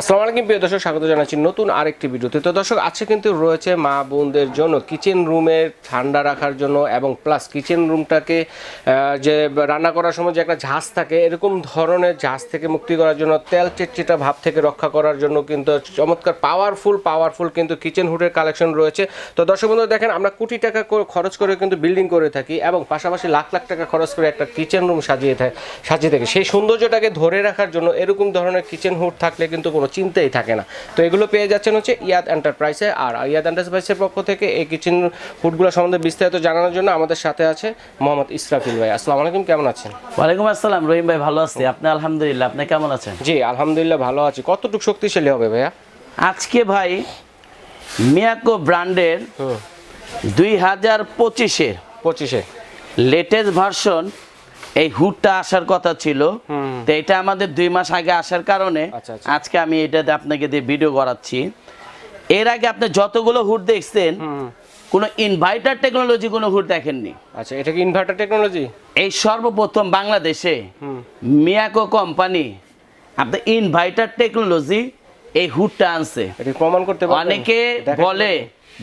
আসসালামু আলাইকুম, প্রিয় দর্শক, স্বাগত জানাচ্ছি নতুন আরেকটি ভিডিওতে। তো দর্শক, আজকে কিন্তু রয়েছে মা বোনদের জন্য কিচেন রুমে ঠান্ডা রাখার জন্য এবং প্লাস কিচেন রুমটাকে যে রান্না করার সময় যে একটা ঝাঁজ থাকে, এরকম ধরনের ঝাঁজ থেকে মুক্তি করার জন্য, তেল চিটচিটা ভাব থেকে রক্ষা করার জন্য কিন্তু চমৎকার পাওয়ারফুল পাওয়ারফুল কিন্তু কিচেন হুডের কালেকশন রয়েছে। তো দর্শক বন্ধু দেখেন, আমরা কোটি টাকা খরচ করে কিন্তু বিল্ডিং করে থাকি এবং পাশাপাশি লাখ লাখ টাকা খরচ করে একটা কিচেন রুম সাজিয়ে থাকে সাজিয়ে থাকে। সেই সৌন্দর্যটাকে ধরে রাখার জন্য এরকম ধরনের কিচেন হুড থাকলে কিন্তু কোনো চিন্তাই থাকে না। তো এগুলো পেয়ে যাচ্ছেন হচ্ছে ইয়াদ এন্টারপ্রাইসে আর ইয়াদ এন্টারপ্রাইসের পক্ষ থেকে এই কিচেন ফুডগুলো সম্বন্ধে বিস্তারিত জানানোর জন্য আমাদের সাথে আছে মোহাম্মদ ইসরাফিল ভাই। আসসালামু আলাইকুম কেমন আছেন? ওয়ালাইকুম আসসালাম রহিম ভাই ভালো আছি। আপনি আলহামদুলিল্লাহ আপনি কেমন আছেন? জি আলহামদুলিল্লাহ ভালো আছি। কতটুকু শক্তিশালী হবে ভাইয়া? আজকে ভাই মিয়াকো ব্র্যান্ডের দুই হাজার পঁচিশে পঁচিশে। লেটেস্ট ভার্সন এই হুডটা আসার কথা ছিল। তো এটা আমাদের দুই মাস আগে আসার কারণে আচ্ছা, আচ্ছা। আজকে আমি এটাতে আপনাকে দিয়ে ভিডিও করাচ্ছি। এর আগে আপনি যতগুলো হুড দেখছেন কোনো ইনভার্টার টেকনোলজি কোনো হুড দেখেননি। আচ্ছা এটা কি ইনভার্টার টেকনোলজি এই সর্বপ্রথম বাংলাদেশে মিয়াকো কোম্পানি আপনার ইনভার্টার টেকনোলজি এই হুডটা আনছে। এটা প্রমাণ করতে অনেকে বলে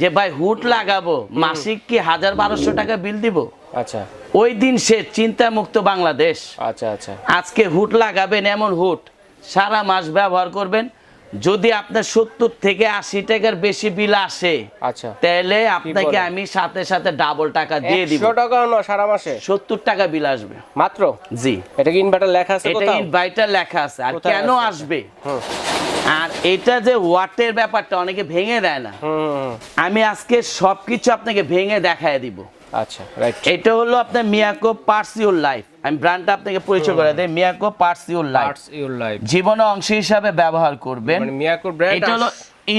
যে ভাই হুড লাগাবো মাসিক কি হাজার বারোশো টাকা বিল দিব? আচ্ছা। ওই দিন সে চিন্তা মুক্ত বাংলাদেশ। আচ্ছা আচ্ছা। আজকে হুড লাগাবেন এমন হুট সারা মাস ব্যবহার করবেন যদি আপনার সত্তর থেকে আশি টাকার বেশি বিল আসে আচ্ছা। তাহলে আপনাকে আমি সাথে সাথে ডাবল টাকা দিয়ে দিব। টাকা না সারা মাসে? সত্তর টাকা বিল আসবে। মাত্র? জি। এটা কি ইনভার্টার লেখা আছে এটা কোথাও? ইনভাইটার লেখা আছে। আর কেন আসবে? আর এটা যে ওয়াটের ব্যাপারটা অনেকে ভেঙে দেয় না। আমি আজকে সবকিছু আপনাকে ভেঙে দেখায় দিব। আচ্ছা রাইট এটা হলো আপনার মিয়াকো পার্সিউর লাইফ। আমি ব্র্যান্ডটা আপনাকে পরিচয় করে দেই মিয়াকো পার্সিউর লাইফ। Parts your life. জীবনে অংশ হিসাবে ব্যবহার করবেন। মানে মিয়াকোর ব্র্যান্ড এটা হলো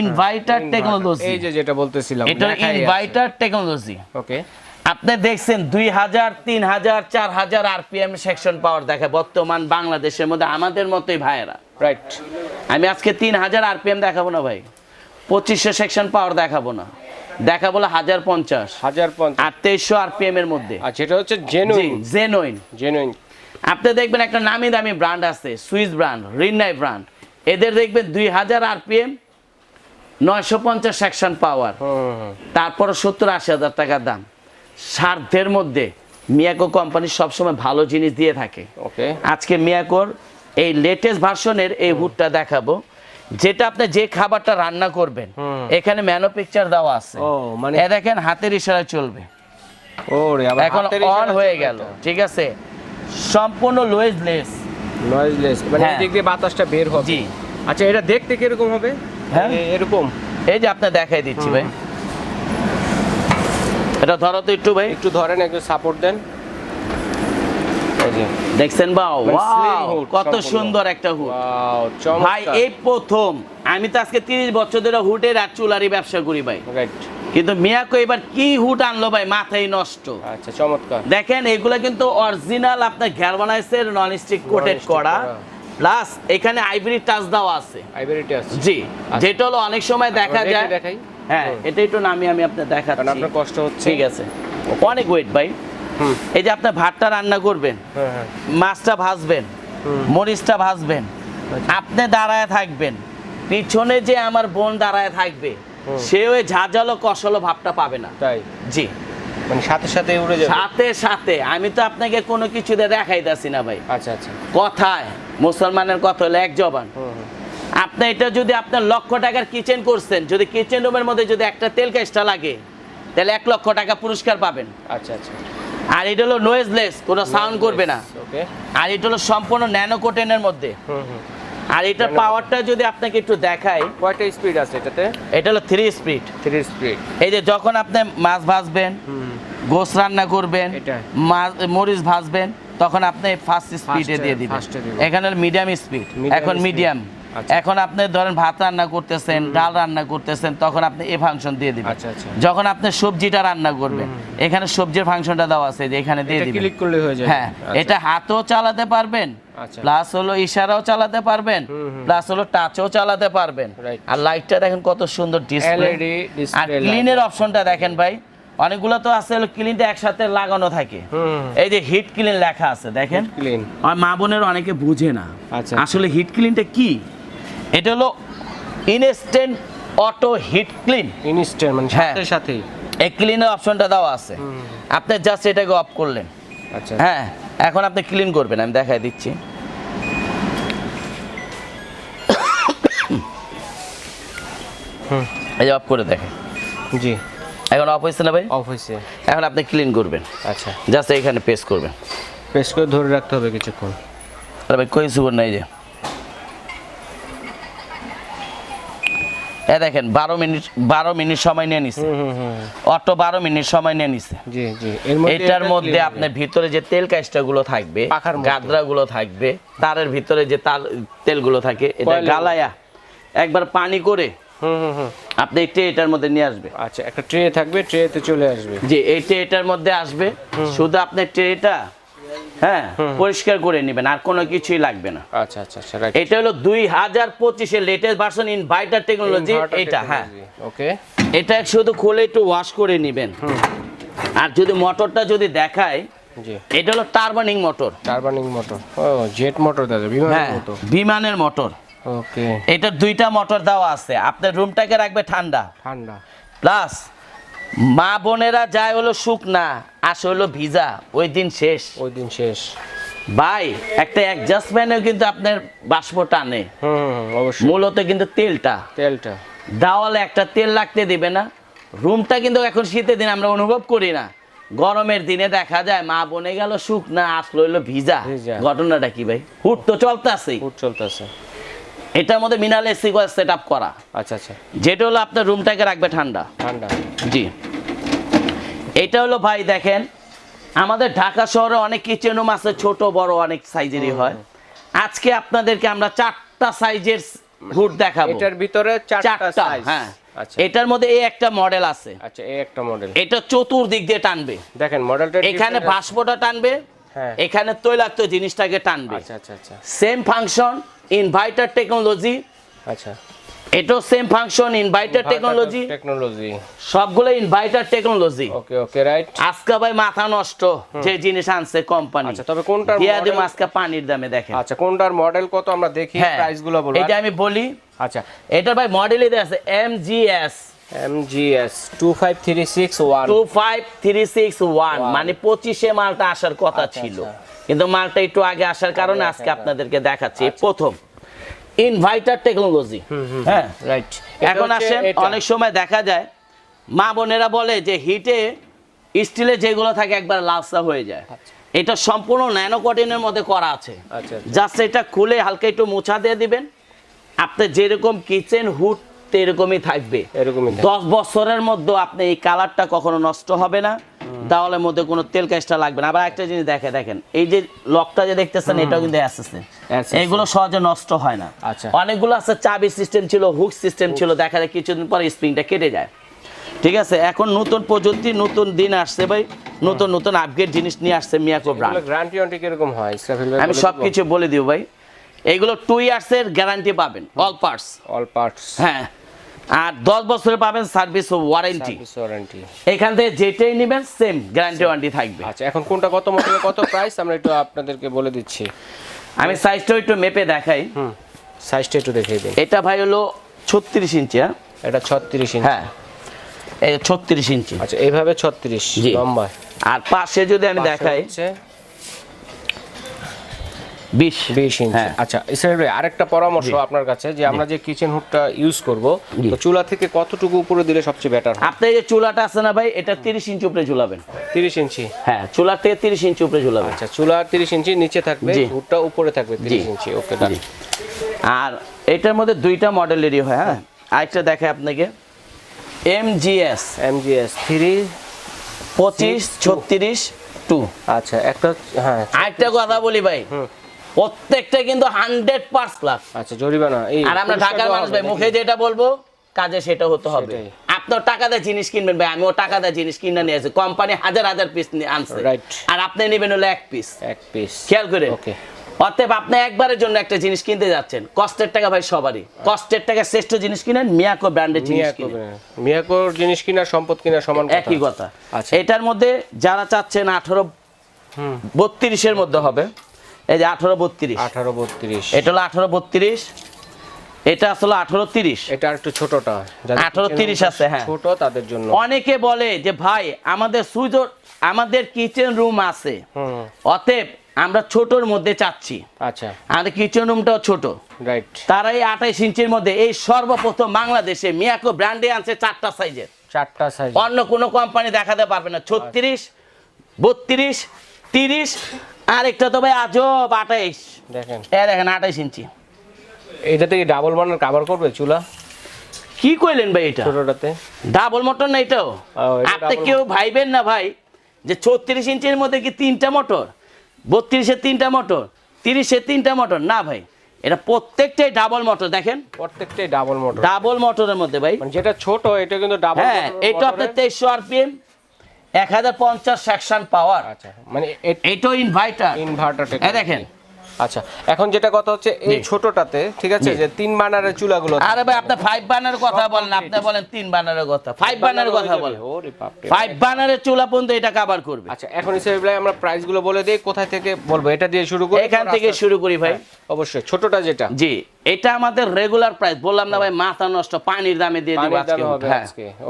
ইনভাইটার টেকনোলজি এই যে যেটা বলতেছিলাম এটা ইনভাইটার টেকনোলজি ওকে আপনি দেখছেন দুই হাজার তিন হাজার চার হাজার আরপিএম সেকশন পাওয়ার দেখে বর্তমান বাংলাদেশের মধ্যে আমাদের মতোই ভাইয়েরা। রাইট আমি আজকে তিন হাজার আরপিএম দেখাবো না ভাই। পঁচিশশো সেকশন পাওয়ার দেখাবো না। দেখাবো বলে হাজার পঞ্চাশ। হাজার পঞ্চাশ। আর তেইশশো আরপিএম এর মধ্যে। আচ্ছা এটা হচ্ছে জেনুইন জেনুইন জেনুইন আপনি দেখবেন একটা নামি দামি ব্র্যান্ড আছে সুইস ব্র্যান্ড রিনাই ব্র্যান্ড এদের দেখবেন দুই হাজার আরপিএম নয়শো পঞ্চাশ সেকশন পাওয়ার হুম সত্তর আশি হাজার টাকার দাম। স্বার্থের মধ্যে মিয়াকো কোম্পানি সবসময় ভালো জিনিস দিয়ে থাকে। ওকে আজকে মিয়াকোর এই লেটেস্ট ভার্সনের এই হুডটা দেখাবো। যেটা আপনি যে খাবারটা রান্না করবেন এখানে ম্যানো পিকচার দেওয়া আছে। ও মানে এ দেখেন হাতের ইশারায় চলবে। ওরে আবার এখন অন হয়ে গেল ঠিক আছে? সম্পূর্ণ লোয়েজ লেস নয়েজলেস মানে হ্যাঁ। এদিক দিয়ে বাতাসটা বের হবে। জি। আচ্ছা এটা দেখতে কীরকম হবে? হ্যাঁ। এরকম? এই যে আপনি দেখাই দিচ্ছি ভাই। এটা ধরো তো একটু ভাই। একটু ধরেন একটু সাপোর্ট দেন। এই যে। দেখছেন বাও? মানে কত সুন্দর একটা হুড ওয়াও ভাই এই প্রথম। আমি তো আজকে তিরিশ বছর ধরে হুডের আর চুলারি ব্যবসা করি ভাই। রাইট কিন্তু মিয়াকো এবার কি হুট আনলো ভাই? মাথায় নষ্ট। আচ্ছা চমৎকার। দেখেন এগুলো কিন্তু অরিজিনাল আপনার গ্যালভানাইজের নন স্টিক কোটেড করা। প্লাস এখানে আইভরি টাচ দেওয়া আছে। আইভেরিটি আছে জি যেটা হলো অনেক সময় দেখা যায়। হ্যাঁ। এটা একটু নামি আমি আপনার দেখাচ্ছি। আপনার কষ্ট হচ্ছে। ঠিক আছে। অনেক ওয়েট ভাই। এই যে আপনার ভাতটা রান্না করবেন হ্যাঁ হ্যাঁ। মাছটা ভাজবেন মরিচটা ভাজবেন আচ্ছা। আপনি দাঁড়ায় থাকবেন পিছনে যে আমার বোন দাঁড়ায় থাকবে সে ওই ঝাঁঝালো কষালো ভাবটা পাবে না। তাই? জি। মানে সাথে সাথে উড়ে যাবে? সাথে সাথে। আমি তো আপনাকে কোনো কিছুতে দেখাইতাছি না ভাই। আচ্ছা আচ্ছা। কথায় মুসলমানের কথা হলো এক জবান। আপনি এটা যদি আপনার লক্ষ টাকার কিচেন করছেন যদি কিচেন রুমের মধ্যে যদি একটা তেল কাজটা লাগে তাহলে এক লক্ষ টাকা পুরস্কার পাবেন। আচ্ছা আচ্ছা। আর এটা হলো নয়েজলেস কোনো সাউন্ড করবে না। আর এটা হলো সম্পূর্ণ ন্যানো কোটেনের মধ্যে আর এটার পাওয়ারটা যদি আপনাকে একটু দেখাই কয়টা স্পিড আছে এটাতে? এটা হলো থ্রি স্পিড থ্রি স্পিড এই যে যখন আপনি মাছ ভাজবেন গোস রান্না করবেন এটা। মাছ মরিচ ভাজবেন তখন আপনি ফার্স্ট স্পিডে দিয়ে দিবেন। এখানে মিডিয়াম স্পিড এখন মিডিয়াম। এখন আপনি ধরেন ভাত রান্না করতেছেন ডাল রান্না করতেছেন তখন আপনি এ ফাংশন দিয়ে দিবেন। আচ্ছা, আচ্ছা। যখন আপনি সবজিটা রান্না করবেন এখানে সবজির ফাংশনটা দেওয়া আছে যে এখানে দিয়ে দিবেন। ক্লিক করলে হয়ে যায়। হ্যাঁ এটা হাতও চালাতে পারবেন আচ্ছা। প্লাস হলো ইশারাও চালাতে পারবেন। প্লাস হলো টাচও চালাতে পারবেন। আর লাইটটা দেখেন কত সুন্দর ডিসপ্লে display আর। ক্লিনের অপশনটা দেখেন ভাই অনেকগুলো তো আছে ক্লিনটা একসাথে লাগানো থাকে। এই যে হিট ক্লিন লেখা আছে দেখেন। মা বোনের অনেকে বুঝে না। আচ্ছা। আসলে হিট ক্লিনটা কি? এটা হলো instant auto heat clean instant মানে হ্যাঁ। সাথে সাথেই। এই ক্লিনের অপশনটা দেওয়া আছে। আপনি জাস্ট এটাকে অফ করলেন। আচ্ছা। হ্যাঁ এখন আপনি ক্লিন করবেন আমি দেখাই দিচ্ছি। হুম এই যে অফ করে দেখেন। জি। এখন অফ হয়েছে না ভাই? অফ হয়েছে। এখন আপনি ক্লিন করবেন। আচ্ছা। জাস্ট এখানে পেস্ট করবেন। প্রেস করে ধরে রাখতে হবে কিছুক্ষণ। আরে ভাই কই সুগর নাই যে? এ দেখেন বারো মিনিট বারো মিনিট সময় নিয়ে নিছে। অটো বারো মিনিট সময় নিয়ে নিছে। জি জি। এটার মধ্যে। আপনার ভিতরে যে তেল কাজটা গুলো থাকবে। গাদরা গুলো থাকবে তারের ভিতরে যে তার তেলগুলো থাকে এটা গালায়া। একবার পানি করে হুম হুম হুম। আপনি এটা এটার মধ্যে নিয়ে আসবে। আচ্ছা একটা ট্রে থাকবে ট্রেতে চলে আসবে। যে এইটা এটার মধ্যে আসবে। শুধু আপনার ট্রেটা হ্যাঁ পরিষ্কার করে নেবেন আর কোনো কিছুই লাগবে না। আচ্ছা আচ্ছা আচ্ছা এটা হলো দুই হাজার পঁচিশের লেটেস্ট ভার্সন ইনভার্টার টেকনোলজি এটা হ্যাঁ। ওকে এটা শুধু খুলে একটু ওয়াশ করে নেবেন। আর যদি মোটরটা যদি দেখায় জি। এটা হলো টার্বানিং মোটর টারবানিং মোটর ও জেট মোটর দাদা বিমানের হ্যাঁ মতো বিমানের মোটর ওকে এটা দুইটা মোটর দেওয়া আছে। আপনার রুমটাকে রাখবে ঠান্ডা। ঠান্ডা। প্লাস মা বোনেরা যায় হলো সুখ না আসে হলো ভিজা ওই দিন শেষ। ওই দিন শেষ। ভাই একটা অ্যাডজাস্টমেন্টও কিন্তু আপনার বাষ্প টানে। মূলত কিন্তু তেলটা। তেলটা। দেওয়ালে একটা তেল লাগতে দিবে না। রুমটা কিন্তু এখন শীতের দিন আমরা অনুভব করি না। গরমের দিনে দেখা যায় মা বনে গেল শুকনা আসলো হইল ভিজা। ঘটনাটা কি ভাই? হুট তো চলতেছে ফুট চলতেছে। এটার মধ্যে মিনাল এসি সেট আপ করা। আচ্ছা আচ্ছা। যেটা হলো আপনার রুমটাকে রাখবে ঠান্ডা। ঠান্ডা। জি। এটা হলো ভাই দেখেন আমাদের ঢাকা শহরে অনেক কিচেন রুম আছে ছোট বড় অনেক সাইজেরই হয়। আজকে আপনাদেরকে আমরা চারটা সাইজের হুড দেখাবো। এটার ভিতরে চারটা সাইজ হ্যাঁ। আচ্ছা। এটার মধ্যে এই একটা মডেল আছে। আচ্ছা এই একটা মডেল এটা চতুর্দিক দিয়ে টানবে। দেখেন মডেলটা এখানে। বাষ্পটা টানবে। এখানে তৈলাক্ত জিনিসটাকে টানবে। সেম ফাংশন ইনভার্টার টেকনোলজি আচ্ছা। এটাও same function inverter technology technology সবগুলো inverter technology okay okay right আজকে ভাই মাথা নষ্ট যে জিনিস আনছে কোম্পানি আচ্ছা তবে কোনটার দিয়া দিম আজকে পানির দামে দেখেন। আচ্ছা কোনটার মডেল কত আমরা দেখি হ্যাঁ প্রাইসগুলো বলব এটা আমি বলি। আচ্ছা। এটা ভাই মডেলই দেওয়া আছে M G S MGS two five three six one two five three six one মানে পঁচিশে মালটা আসার কথা আচ্ছা, ছিল। আচ্ছা। কিন্তু মালটা একটু আগে আসার কারণে আজকে আপনাদেরকে দেখাচ্ছি। আচ্ছা। প্রথম ইনভার্টার টেকনোলজি হ্যাঁ রাইট এখন আসেন অনেক সময় দেখা যায় মা বোনেরা বলে যে হিটে স্টিলে যেগুলো থাকে একবার লালসা হয়ে যায়। এটা সম্পূর্ণ ন্যানো কটিনের মধ্যে করা আছে। জাস্ট এটা খুলে হালকা একটু মোছা দিয়ে দিবেন। আপনি যেরকম কিচেন হুড এরকমই থাকবে। এরকমই দশ বছরের মধ্যে আপনি এই কালারটা কখনো নষ্ট হবে না দেওয়ালের মধ্যে কোনো তেল কাজটা লাগবে না। আবার একটা জিনিস দেখে দেখেন এই যে লকটা যে দেখতেছেন এটাও কিন্তু অ্যাসেসে। এইগুলো সহজে নষ্ট হয় না। আচ্ছা। অনেকগুলো আছে চাবি সিস্টেম ছিল হুক সিস্টেম ছিল দেখা যায় কিছুদিন পরে স্প্রিংটা কেটে যায়। ঠিক আছে? এখন নতুন প্রযুক্তি নতুন দিন আসছে ভাই। নতুন নতুন আপগ্রেড জিনিস নিয়ে আসছে মিয়াকো ব্র্যান্ড গ্যারান্টি ওয়ারেন্টি কীরকম হয় আমি সব কিছু বলে দিব ভাই। এগুলো টু ইয়ার্সের গ্যারান্টি পাবেন অল পার্টস অল পার্টস হ্যাঁ। আর দশ বছরে পাবেন সার্ভিস ওয়ারেন্টি। Service warranty. এখান থেকে যেটাই নেবেন সেম গ্যারান্টি ওয়ারেন্টি থাকবে। আচ্ছা এখন কোনটা কত মডেল কত প্রাইস আমরা একটু আপনাদেরকে বলে দিচ্ছি। আমি সাইজটা একটু মেপে দেখাই। হুম সাইজটা একটু দেখিয়ে দিন এটা ভাই হলো ছত্রিশ ইঞ্চি হ্যাঁ? এটা ছত্রিশ ইঞ্চি। হ্যাঁ এই ছত্রিশ ইঞ্চি। আচ্ছা এইভাবে ছত্রিশ জি। লম্বা। আর পাশে যদি আমি দেখাই বিশ। বিশ ইঞ্চি। হ্যাঁ। আচ্ছা ইসরাফিল আরেকটা পরামর্শ আপনার কাছে যে আমরা যে কিচেন হুডটা ইউজ করব তো চুলা থেকে কতটুকু উপরে দিলে সবচেয়ে বেটার এই যে চুলাটা আছে না ভাই এটা তিরিশ ইঞ্চি উপরে ঝুলাবেন। তিরিশ ইঞ্চি? হ্যাঁ চুলার থেকে তিরিশ ইঞ্চি উপরে ঝুলাবেন। আচ্ছা চুলা তিরিশ ইঞ্চি নিচে থাকবে। হুডটা উপরে থাকবে তিরিশ। ইঞ্চি। ওকে। আর এটার মধ্যে দুইটা মডেলেরই হয় হ্যাঁ? আরেকটা দেখে আপনাকে। M G S MGS three পঁচিশ ছত্রিশ টু আচ্ছা একটা হ্যাঁ আরেকটা কথা বলি ভাই। প্রত্যেকটা কিন্তু হান্ড্রেড পার্স প্লাস আচ্ছা জরিমানা আর আমরা ঢাকার মানুষ ভাই মুখে যেটা বলব কাজে সেটা হতে হবে। আপনার টাকা দিয়ে জিনিস কিনবেন ভাই আমিও টাকা দিয়ে জিনিস কিনে নিয়ে আসি। কোম্পানি হাজার হাজার পিস আনছে। Right. আর আপনি নেবেন হলো এক পিস এক পিস খেয়াল করে। ওকে অতএব আপনি একবারের জন্য একটা জিনিস কিনতে যাচ্ছেন। কষ্টের টাকা ভাই সবারই। কষ্টের টাকা শ্রেষ্ঠ জিনিস কিনেন মিয়াকো ব্র্যান্ডের জিনিস মিয়াকো কিনেন। মিয়াকোর জিনিস কিনা সম্পদ কিনা সমান কথা। একই কথা। আচ্ছা। এটার মধ্যে যারা চাচ্ছেন আঠারো হুম। বত্রিশের মধ্যে হবে এই যে আঠারো বত্রিশ। আঠারো বত্রিশ। এটা হলো আঠারো বত্রিশ। এটা আসলে আঠারো তিরিশ। এটা একটু ছোটটা। যাদের 18 kitchen 30 room আছে, হ্যাঁ। ছোট তাদের জন্য। অনেকে বলে যে ভাই আমাদের সুইজর আমাদের কিচেন রুম আছে। অতএব আমরা ছোটর মধ্যে চাচ্ছি। আচ্ছা। আমাদের কিচেন রুমটাও ছোট। রাইট। তারা এই আঠাইশ ইঞ্চির মধ্যে এই সর্বপ্রথম বাংলাদেশে মিয়াকো ব্র্যান্ডে আনছে চারটা সাইজের। চারটা সাইজ। অন্য কোনো কোম্পানি দেখাতে পারবে না। ছত্রিশ বত্রিশ তিরিশ আর একটা তো ভাই আজব আঠাইশ। দেখেন। এ দেখেন আঠাইশ ইঞ্চি। এটাতে কি ডাবল বার্নার কভার করবে চুলা? কি কইলেন ভাই এটা? ছোটটাতে। ডাবল মোটর না এটাও? আপনি কেউ ভাইবেন না ভাই যে ছত্রিশ ইঞ্চির মধ্যে কি তিনটা মোটর বত্রিশে তিনটা মোটর তিরিশে তিনটা মোটর না ভাই এটা প্রত্যেকটাই ডাবল মোটর দেখেন। প্রত্যেকটাই ডাবল মোটর ডাবল মোটরের মধ্যে ভাই। মানে যেটা ছোট এটা কিন্তু ডাবল হ্যাঁ এটা আপনার তেইশশো আরপিএম। এক হাজার পঞ্চাশ সেকশন পাওয়ার আচ্ছা মানে এটাও ইনভার্টার এই দেখেন। আচ্ছা এখন যেটা কথা হচ্ছে এই ছোটটাতে ঠিক আছে যে তিন বার্নারের চুলাগুলো আরে ভাই আপনি ফাইভ বানার কথা বলেন আপনি বলেন তিন বানারের কথা। ফাইভ বানার কথা বলেন। ওরে বাপরে। ফাইভ বানারের চুলা পর্যন্ত এটা কাভার করবে। আচ্ছা এখন হিসেবে ভাই আমরা প্রাইসগুলো বলে দিই কোথায় থেকে বলব? এটা দিয়ে শুরু করি। এখান থেকে শুরু করি ভাই। অবশ্যই ছোটটা যেটা। জি। এটা আমাদের রেগুলার প্রাইস বললাম না ভাই মাথা নষ্ট পানির দামে দিয়ে দিব আজকে। হ্যাঁ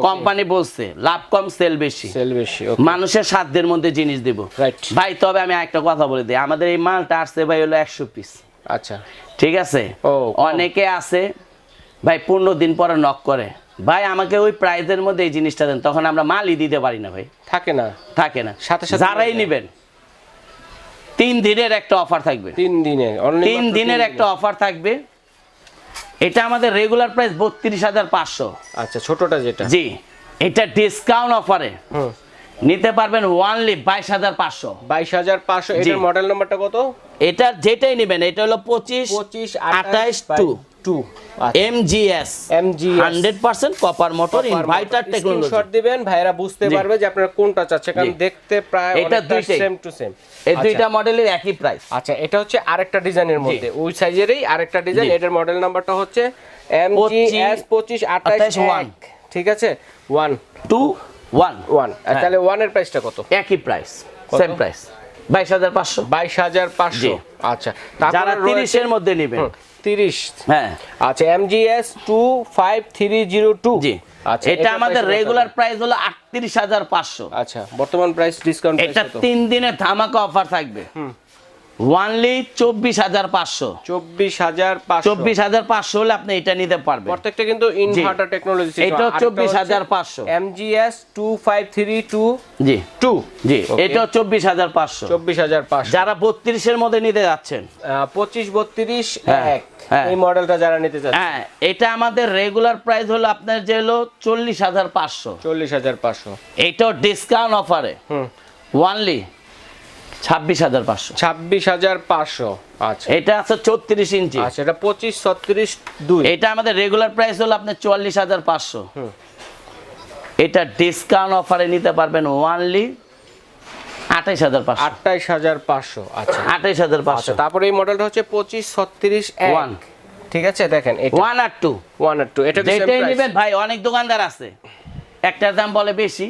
কোম্পানি বলছে লাভ কম সেল বেশি। সেল বেশি মানুষের সাধ্যের মধ্যে জিনিস দিব. ভাই তবে আমি একটা কথা বলে দিই আমাদের এই মালটা আসছে ভাই হলো একশো পিস আচ্ছা। ঠিক আছে? অনেকে আছে ভাই পনেরো দিন পরে নক করে। ভাই আমাকে ওই প্রাইজের মধ্যে এই জিনিসটা দেন তখন আমরা মালই দিতে পারি না ভাই। থাকে না। থাকে না। সাথে সাথে যারাই নেবেন তিন দিনের একটা অফার থাকবে। তিন দিনে only তিন দিনের একটা অফার থাকবে। এটা আমাদের রেগুলার প্রাইস বত্রিশ হাজার পাঁচশো। আচ্ছা ছোটটা যেটা। জি এটা ডিসকাউন্ট অফারে হুম। নিতে পারবেন ওয়ানলি বাইশ হাজার পাঁচশো। বাইশ হাজার পাঁচশো এটার মডেল নাম্বারটা কত? এটা যেটাই নেবেন এটা হলো পঁচিশ পঁচিশ আঠাইশ two two M G hundred percent copper motor inverter technology shot দিবেন ভাইরা বুঝতে। পারবে যে আপনারা কোনটা চাচ্ছে কারণ দেখতে প্রায় এটা দুইটাই। সেম টু সেম এই দুইটা মডেলের একই প্রাইস আচ্ছা এটা হচ্ছে আরেকটা ডিজাইনের মধ্যে। ওই সাইজেরই আরেকটা ডিজাইন এটার মডেল নাম্বারটা হচ্ছে এম জি এস পঁচিশ আঠাশ ওয়ান। ঠিক আছে? One two one one. তাহলে ওয়ানের প্রাইসটা কত? একই প্রাইস সেম প্রাইস বাইশ হাজার পাঁচশো। বাইশ হাজার পাঁচশো। আচ্ছা যারা তিরিশের মধ্যে নেবেন। তিরিশ। হ্যাঁ। আচ্ছা M G S two five three zero two G. আচ্ছা এটা আমাদের রেগুলার প্রাইস হলো আটত্রিশ হাজার পাঁচশো। আচ্ছা বর্তমান প্রাইস ডিসকাউন্ট এটা তিন দিনে ধামাকা অফার থাকবে। ওয়ানলি চব্বিশ হাজার পাঁচশো। চব্বিশ হাজার পাঁচশো। চব্বিশ হাজার পাঁচশো হলে আপনি এটা নিতে পারবেন। প্রত্যেকটা কিন্তু ইনভার্টার টেকনোলজি এটাও 24,500 MGS two five three two G. Two G. এটাও চব্বিশ হাজার পাঁচশো। চব্বিশ হাজার পাঁচশো। যারা বত্রিশের মধ্যে নিতে যাচ্ছেন। পঁচিশ বত্রিশ হ্যাঁ, এক। এই মডেলটা যারা নিতে চাচ্ছে হ্যাঁ এটা আমাদের রেগুলার প্রাইস হলো আপনার যে হলো চল্লিশ হাজার পাঁচশো। চল্লিশ হাজার পাঁচশো। এটাও ডিসকাউন্ট অফারে হুম। ওয়ানলি ছাব্বিশ হাজার পাঁচশো। ছাব্বিশ হাজার পাঁচশো। আচ্ছা। এটা আছে চৌত্রিশ ইঞ্চি। আচ্ছা এটা পঁচিশ ছত্রিশ দুই। এটা আমাদের রেগুলার প্রাইস হলো আপনার চুয়াল্লিশ হাজার পাঁচশো। এটা ডিসকাউন্ট অফারে নিতে পারবেন ওয়ানলি আঠাইশ হাজার পাঁচশো। আটাইশ হাজার পাঁচশো আচ্ছা। আঠাইশ হাজার আচ্ছা পাঁচশো তারপরে এই মডেলটা হচ্ছে পঁচিশ ছত্রিশ One. ঠিক আছে দেখেন ওয়ান আর টু ওয়ান আর টু এটা যেটাই নেবেন ভাই অনেক দোকানদার আছে। একটার দাম বলে বেশি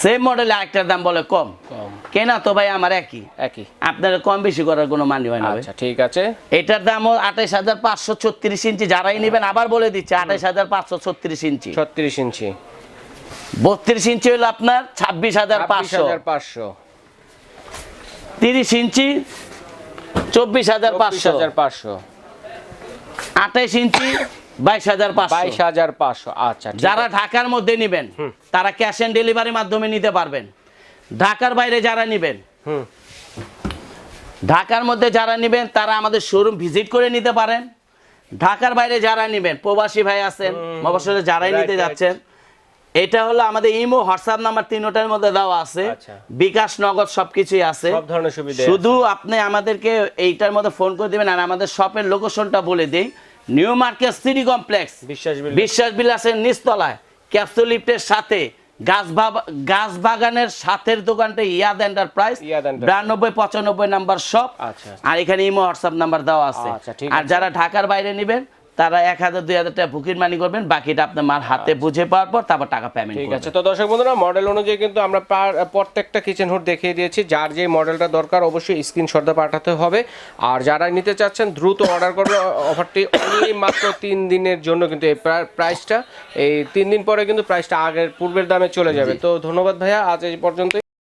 সেম মডেলে আরেকটার দাম বলে কম। কম। কেনা তো ভাই আমার একই। একই। আপনার কম বেশি করার কোনো মানি হয় না আচ্ছা ঠিক আছে। এটার দামও আঠাইশ হাজার পাঁচশো ছত্রিশ ইঞ্চি যারাই নেবেন আবার বলে দিচ্ছে আঠাইশ হাজার পাঁচশো ছত্রিশ ইঞ্চি। ছত্রিশ ইঞ্চি। বত্রিশ ইঞ্চি হলো আপনার ছাব্বিশ হাজার পাঁচশো। পাঁচশো। তিরিশ ইঞ্চি চব্বিশ হাজার পাঁচশো। হাজার পাঁচশো। আঠাইশ ইঞ্চি বাইশ হাজার বাইশ হাজার পাঁচশো। আচ্ছা যারা ঢাকার মধ্যে নেবেন তারা ক্যাশ অন ডেলিভারির মাধ্যমে নিতে পারবেন। ঢাকার বাইরে যারা নেবেন ঢাকার মধ্যে যারা নেবেন তারা আমাদের শোরুম ভিজিট করে নিতে পারেন। ঢাকার বাইরে যারা নেবেন প্রবাসী ভাই আছেন অবশ্যই যারাই নিতে যাচ্ছেন এটা হলো আমাদের ইমো হোয়াটসঅ্যাপ নাম্বার তিনটার মধ্যে দেওয়া আছে। আচ্ছা। বিকাশ নগদ সবকিছুই আছে। সব ধরনের সুবিধা শুধু আপনি আমাদেরকে এইটার মধ্যে ফোন করে দিবেন আর আমাদের শপের লোকেশনটা বলে দেই। New market city complex. Biswas Biswas বিলাসের নিচতলায়। ক্যাপসুল লিফটের সাথে। গাছ বাগানের সাথের দোকানটা ইয়াদ এন্টারপ্রাইজ বিরানব্বই পঁচানব্বই নাম্বার শপ আচ্ছা। আর এখানে ইমো হোয়াটসঅ্যাপ নাম্বার দেওয়া আছে। আচ্ছা, আর যারা ঢাকার বাইরে নেবেন তারা এক হাজার দুই হাজার টাকা বুকিং মানি করবেন বাকিটা আপনার মার হাতে বুঝে পাওয়ার পর তারপর টাকা পেমেন্ট ঠিক আছে। তো দর্শক বন্ধুরা মডেল অনুযায়ী কিন্তু আমরা পার- প্রত্যেকটা কিচেন হুড দেখিয়ে দিয়েছি। যার যে মডেলটা দরকার অবশ্যই স্ক্রিনশটটা পাঠাতে হবে। আর যারা নিতে চাচ্ছেন দ্রুত অর্ডার করবে। অফারটি অনলি মাত্র তিন দিনের জন্য কিন্তু এই প্রাইসটা এই তিন দিন পরে কিন্তু প্রাইসটা আগের পূর্বের দামে চলে যাবে। তো ধন্যবাদ ভাইয়া। আজ এই পর্যন্ত